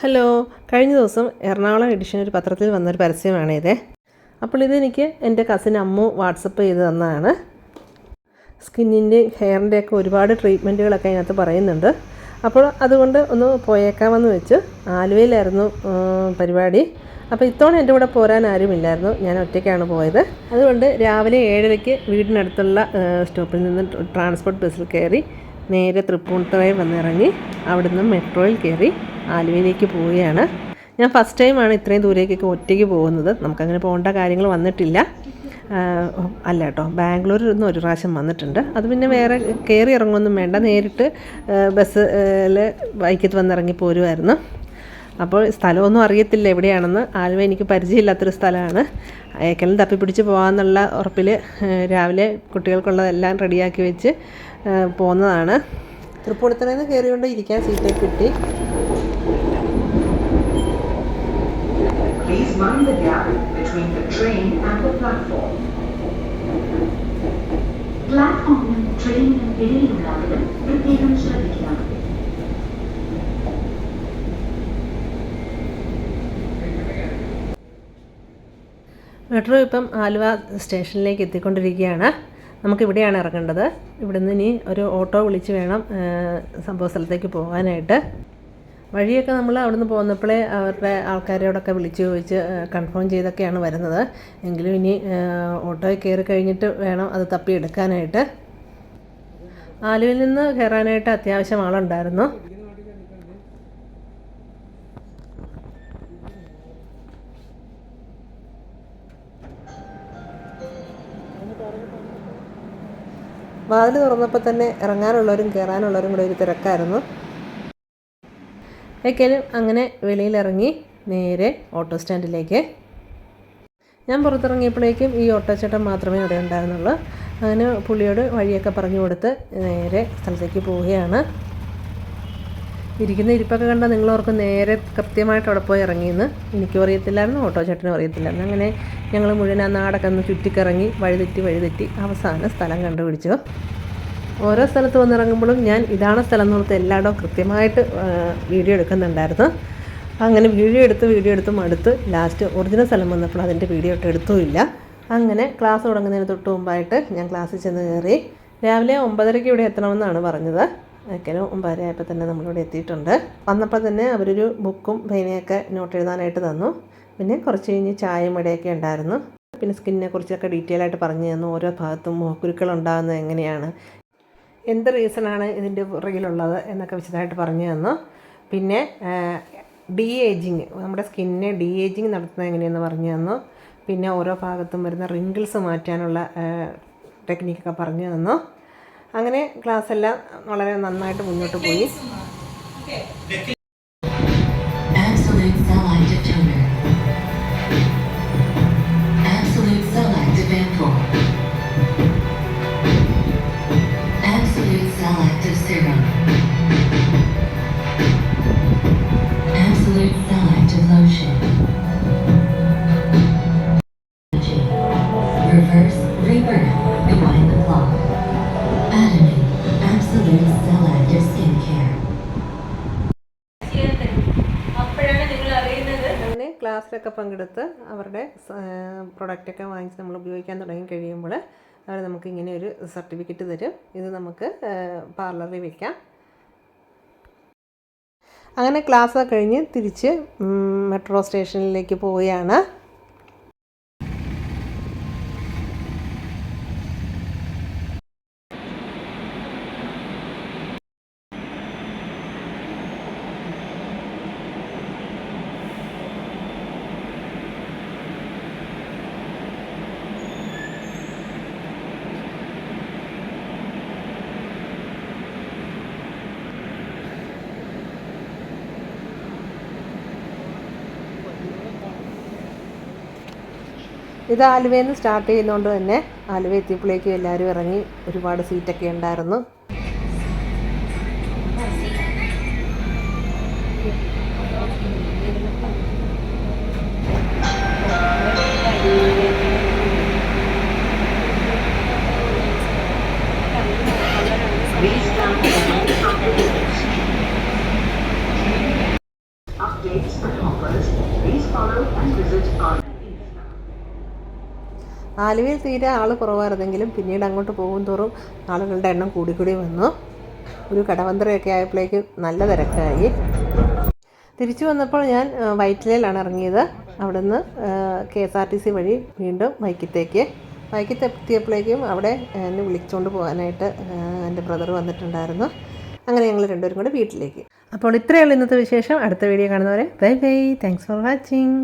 Hello കഴിഞ്ഞ ദിവസം Ernakulam edition ഒരു പത്രത്തിൽ വന്നൊരു പരസ്യമാണ് ഇത്. അപ്പോൾ ഇതെനിക്ക് എന്റെ കസിൻ അമ്മു വാട്സപ്പ് ചെയ്ത് തന്നതാണ് സ്കിന്നിന്റെ ഹെയറിന്റെയൊക്കെ ഒരുപാട് ട്രീറ്റ്മെന്റുകളൊക്കെ അതിനകത്ത് പറയുന്നുണ്ട്. അപ്പോൾ അതുകൊണ്ട് ഒന്ന് പോയേക്കാമെന്ന് വെച്ച് ആലുവയിലായിരുന്നു പരിപാടി. അപ്പോൾ ഇത്തവണ എന്റെ കൂടെ പോരാൻ ആരുമില്ലായിരുന്നു. ഞാൻ ഒറ്റയ്ക്കാണ് പോയത്. അതുകൊണ്ട് രാവിലെ ഏഴരയ്ക്ക് വീടിനടുത്തുള്ള സ്റ്റോപ്പിൽ നിന്ന് ട്രാൻസ്പോർട്ട് ബസ്സിൽ കയറി നേരെ തൃപ്പൂണിത്തുറയിൽ വന്നിറങ്ങി അവിടുന്ന് മെട്രോയിൽ കയറി ആലുവയിലേക്ക് പോവുകയാണ്. ഞാൻ ഫസ്റ്റ് ടൈമാണ് ഇത്രയും ദൂരേക്കൊക്കെ ഒറ്റയ്ക്ക് പോകുന്നത്. നമുക്കങ്ങനെ പോകേണ്ട കാര്യങ്ങൾ വന്നിട്ടില്ല. അല്ല കേട്ടോ ബാംഗ്ലൂരിൽ നിന്ന് ഒരു പ്രാവശ്യം വന്നിട്ടുണ്ട്. അത് പിന്നെ വേറെ കയറി ഇറങ്ങുമൊന്നും വേണ്ട. നേരിട്ട് ബസ്സിൽ ബൈക്കത്ത് വന്നിറങ്ങി പോരുമായിരുന്നു അപ്പോൾ സ്ഥലമൊന്നും അറിയത്തില്ല എവിടെയാണെന്ന്. ആലുവ എനിക്ക് പരിചയമില്ലാത്തൊരു സ്ഥലമാണ്. ഏക്കലും തപ്പിപ്പിടിച്ച് പോകാമെന്നുള്ള ഉറപ്പിൽ രാവിലെ കുട്ടികൾക്കുള്ളതെല്ലാം റെഡിയാക്കി വെച്ച് പോകുന്നതാണ് തൃപ്പൂണിത്തുറയിൽ നിന്ന് കയറിക്കൊണ്ട് ഇരിക്കാൻ സീറ്റൊക്കെ കിട്ടി. Mind the gap between the train and the platform. പ്ലാറ്റ്ഫോമിനും ട്രെയിനിനും ഇടയിലുള്ളവരും പ്രത്യേകം ശ്രദ്ധിക്കുക മെട്രോ ഇപ്പം ആലുവ സ്റ്റേഷനിലേക്ക് എത്തിക്കൊണ്ടിരിക്കുകയാണ്. നമുക്കിവിടെയാണ് ഇറങ്ങേണ്ടത്. ഇവിടുന്ന് ഇനി ഒരു ഓട്ടോ വിളിച്ച് വേണം സംഭവ സ്ഥലത്തേക്ക് പോകാനായിട്ട്. വഴിയൊക്കെ നമ്മൾ അവിടുന്ന് പോന്നപ്പോഴേ അവരുടെ ആൾക്കാരോടൊക്കെ വിളിച്ച് ചോദിച്ച് കൺഫേം ചെയ്തൊക്കെയാണ് വരുന്നത്. എങ്കിലും ഇനി ഓട്ടോയിൽ കയറി കഴിഞ്ഞിട്ട് വേണം അത് തപ്പിയെടുക്കാനായിട്ട്. ആലുവിൽ നിന്ന് കയറാനായിട്ട് അത്യാവശ്യം ആളുണ്ടായിരുന്നു. വാതിൽ തുറന്നപ്പോൾ തന്നെ ഇറങ്ങാനുള്ളവരും കയറാനുള്ളവരും കൂടെ ഒരു തിരക്കായിരുന്നു. ഏക്കാലും അങ്ങനെ വെളിയിലിറങ്ങി നേരെ ഓട്ടോ സ്റ്റാൻഡിലേക്ക്. ഞാൻ പുറത്തിറങ്ങിയപ്പോഴേക്കും ഈ ഓട്ടോച്ചേട്ടൻ മാത്രമേ അവിടെ ഉണ്ടായിരുന്നുള്ളൂ. അങ്ങനെ പുള്ളിയോട് വഴിയൊക്കെ പറഞ്ഞു കൊടുത്ത് നേരെ സ്ഥലത്തേക്ക് പോവുകയാണ്. ഇരിക്കുന്ന ഇരിപ്പൊക്കെ കണ്ടാൽ നിങ്ങളോർക്കും നേരെ കൃത്യമായിട്ട് അവിടെ പോയി ഇറങ്ങിയെന്ന് എനിക്കും അറിയത്തില്ലായിരുന്നു ഓട്ടോ ചേട്ടനും അറിയത്തില്ലായിരുന്നു. അങ്ങനെ ഞങ്ങൾ മുഴുവൻ ആ നാടൊക്കെ ഒന്ന് ചുറ്റിക്കറങ്ങി വഴിതെറ്റി വഴിതെറ്റി അവസാന സ്ഥലം കണ്ടുപിടിച്ചു. ഓരോ സ്ഥലത്ത് വന്നിറങ്ങുമ്പോഴും ഞാൻ ഇതാണ് സ്ഥലം എന്ന് ഓർത്ത് എല്ലായിടവും കൃത്യമായിട്ട് വീഡിയോ എടുക്കുന്നുണ്ടായിരുന്നു. അങ്ങനെ വീഡിയോ എടുത്ത് വീഡിയോ എടുത്ത് മടുത്ത് ലാസ്റ്റ് ഒറിജിനൽ സ്ഥലം വന്നപ്പോൾ അതിന്റെ വീഡിയോ ഇട്ട് എടുത്തുമില്ല അങ്ങനെ ക്ലാസ് തുടങ്ങുന്നതിന് തൊട്ട് മുമ്പായിട്ട് ഞാൻ ക്ലാസ്സിൽ ചെന്ന് കയറി രാവിലെ ഒമ്പതരയ്ക്ക് ഇവിടെ എത്തണമെന്നാണ് പറഞ്ഞത്. ഒരിക്കലും ഒമ്പതര ആയപ്പോൾ തന്നെ നമ്മളിവിടെ എത്തിയിട്ടുണ്ട്. വന്നപ്പോൾ തന്നെ അവരൊരു ബുക്കും പേനയൊക്കെ നോട്ട് എഴുതാനായിട്ട് തന്നു. പിന്നെ കുറച്ച് കഴിഞ്ഞ് ചായയും ഇടയൊക്കെ ഉണ്ടായിരുന്നു. പിന്നെ സ്കിന്നിനെ കുറിച്ചൊക്കെ ഡീറ്റെയിൽ ആയിട്ട് പറഞ്ഞു തന്നു. ഓരോ ഭാഗത്തും മുഖക്കുരുക്കൾ ഉണ്ടാകുന്നത് എങ്ങനെയാണ്? എന്ത് റീസണാണ് ഇതിന്റെ പുറകിലുള്ളത് എന്നൊക്കെ വിശദമായിട്ട് പറഞ്ഞു തന്നു. പിന്നെ ഡി ഏജിങ് നമ്മുടെ സ്കിന്നിനെ ഡി ഏജിങ് നടത്തുന്നത് എങ്ങനെയെന്ന് പറഞ്ഞു തന്നു. പിന്നെ ഓരോ ഭാഗത്തും വരുന്ന റിങ്കിൾസ് മാറ്റാനുള്ള ടെക്നിക്കൊക്കെ പറഞ്ഞു തന്നു. അങ്ങനെ ക്ലാസ് എല്ലാം വളരെ നന്നായിട്ട് മുന്നോട്ട് പോയി. ക്ലാസ്സിലൊക്കെ പങ്കെടുത്ത് അവരുടെ പ്രൊഡക്റ്റൊക്കെ വാങ്ങിച്ച് നമ്മൾ ഉപയോഗിക്കാൻ തുടങ്ങി കഴിയുമ്പോൾ അവർ നമുക്ക് ഇങ്ങനെ ഒരു സർട്ടിഫിക്കറ്റ് തരും. ഇത് നമുക്ക് പാർലറിൽ വയ്ക്കാം അങ്ങനെ ക്ലാസ് കഴിഞ്ഞ് തിരിച്ച് മെട്രോ സ്റ്റേഷനിലേക്ക് പോവുകയാണ്. ഇത് ആലുവയിൽ നിന്ന് സ്റ്റാർട്ട് ചെയ്യുന്നതുകൊണ്ട് തന്നെ ആലുവ എത്തിയപ്പോഴേക്കും എല്ലാവരും ഇറങ്ങി ഒരുപാട് സീറ്റൊക്കെ ഉണ്ടായിരുന്നു Updates for offers, please follow and visit our. ആലുവയിൽ തീരെ ആൾ കുറവായിരുന്നെങ്കിലും പിന്നീട് അങ്ങോട്ട് പോകും തോറും ആളുകളുടെ എണ്ണം കൂടിക്കൂടി വന്നു. ഒരു കടവന്ത്രയൊക്കെ ആയപ്പോഴേക്കും നല്ല തിരക്കായി. തിരിച്ചു വന്നപ്പോൾ ഞാൻ വൈറ്റിലയിലാണ് ഇറങ്ങിയത്. അവിടുന്ന് K S R T C വഴി വീണ്ടും വൈക്കത്തേക്ക്. വൈക്കത്ത് എത്തിയപ്പോഴേക്കും അവിടെ എന്നെ വിളിച്ചുകൊണ്ട് പോകാനായിട്ട് എന്റെ ബ്രദർ വന്നിട്ടുണ്ടായിരുന്നു. അങ്ങനെ ഞങ്ങൾ രണ്ടുപേരും കൂടെ വീട്ടിലേക്ക്. അപ്പോൾ ഇത്രയേ ഉള്ളൂ ഇന്നത്തെ വിശേഷം. അടുത്ത വീഡിയോ കാണുന്നവരെ bye bye. Thanks for watching